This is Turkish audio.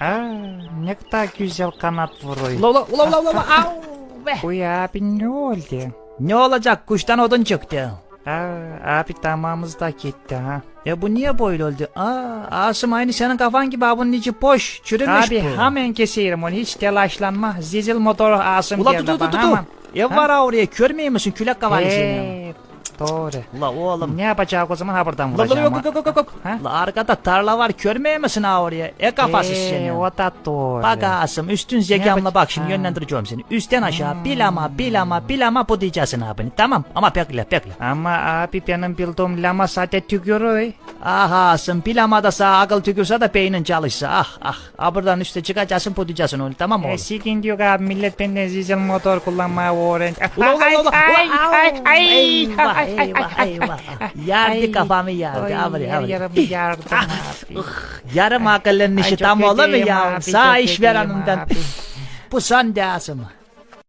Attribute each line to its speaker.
Speaker 1: Aa, ne kadar güzel kanat vuruyor.
Speaker 2: Ula ula ula ula ula au be.
Speaker 1: Uy abi ne oldu?
Speaker 2: Ne olacak kuştan odun çıktı.
Speaker 1: Aa, abi damağımız da gitti ha.
Speaker 2: Ya bu niye böyle oldu? Aa, Asım aynı senin kafan gibi ha, bunun içi boş çürümüş
Speaker 1: Abi
Speaker 2: bu.
Speaker 1: hemen keserim onu hiç telaşlanma. Zizel motoru asım
Speaker 2: Ula dur dur.
Speaker 1: hemen.
Speaker 2: Ev var ha oraya körmüyor musun külek kafalı senin.
Speaker 1: Doğru.
Speaker 2: Ula oğlum.
Speaker 1: Ne yapacak o zaman ha buradan
Speaker 2: Ula ula
Speaker 1: vuracağım.
Speaker 2: yok yok yok yok, yok.
Speaker 1: Ha?
Speaker 2: Ula arkada tarla var körmüyor musun ha oraya? E kafası
Speaker 1: Ee,
Speaker 2: senin.
Speaker 1: o da doğru.
Speaker 2: Bak Asım üstün zekamla bak şimdi
Speaker 1: Ha.
Speaker 2: yönlendireceğim seni. Üstten aşağı bilama bilama bilama bu diyeceksin abini. Tamam ama bekle bekle.
Speaker 1: Ama abi benim bildiğim lama sade tükürüyor.
Speaker 2: Ah Asım bilama da sağ akıl tükürse de beynin çalışsa. Ah ah. Ha buradan üste çıkacaksın bu diyeceksin onu tamam mı
Speaker 1: E,
Speaker 2: oğlum?
Speaker 1: sikin diyor abi millet benden zizel motor kullanmaya öğrendi.
Speaker 2: Ula ula
Speaker 1: Ay,
Speaker 2: ula.
Speaker 1: ay,
Speaker 2: Ula,
Speaker 1: ay,
Speaker 2: au.
Speaker 1: ay,
Speaker 2: Eyvah
Speaker 1: ay, ay,
Speaker 2: eyvah
Speaker 1: ay,
Speaker 2: eyvah.
Speaker 1: ay.
Speaker 2: Yardı
Speaker 1: Ay.
Speaker 2: kafamı yardı.
Speaker 1: Oy,
Speaker 2: ha
Speaker 1: yer
Speaker 2: buraya.
Speaker 1: yarım yardım abi.
Speaker 2: Yarım akıllının
Speaker 1: Ay,
Speaker 2: işi tam olur mu ya? Sağ iş ver hanımdan. Bu son Asım.